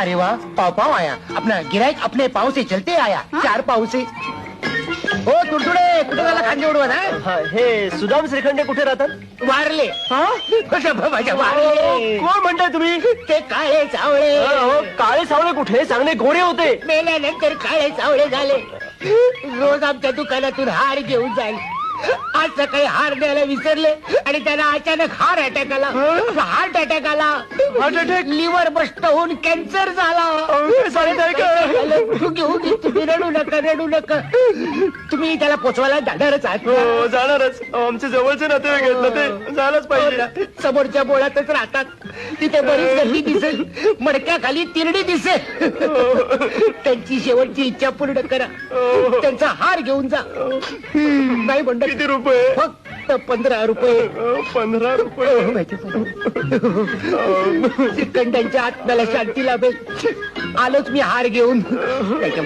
अरे वाह पाव पाव आया. अपना गिरायक अपने पाव से चलते आया. चार पाव से. हो तुडतुडे कुठे झाला खांदे उडवा ना हा, हे सुदाम श्रीखंडे कुठे राहतात? वारले. माझ्या वारले? कोण म्हणताय तुम्ही? ते काळे सावळे अहो, काळे सावळे कुठे? चांगले गोरे होते. मेल्यानंतर काळे सावळे झाले. रोज आमच्या दुकानातून हार घेऊन जाईल. आज सकाळी हार द्यायला विसरले आणि त्यांना अचानक हार्ट अटॅक आला. हार्ट अटॅक आला. Heart attack? लिव्हर बस्ट होऊन कॅन्सर झाला. हे तुम्ही रडू नका रडू नका. तुम्ही त्याला पोचवायला जाणारच आहात? हो जाणारच. अहो, आमचे जवळचे नातेवाईक आहेत ना ते. झालंच पाहिजे. हो समोरच्या बोळातच राहतात. तिथे बरीच गर्दी दिसेल. मडक्याखाली तिरडी दिसेल. त्यांची शेवटची इच्छा पूर्ण करा. त्यांचा हार घेऊन जा. नाही म्हणत किती रुपये? फक्त पंधरा रुपये. पंधरा रुपये. श्रीखंडांच्या आत्म्याला शांती लाभेल. आलोच मी हार घेऊन. त्याच्या.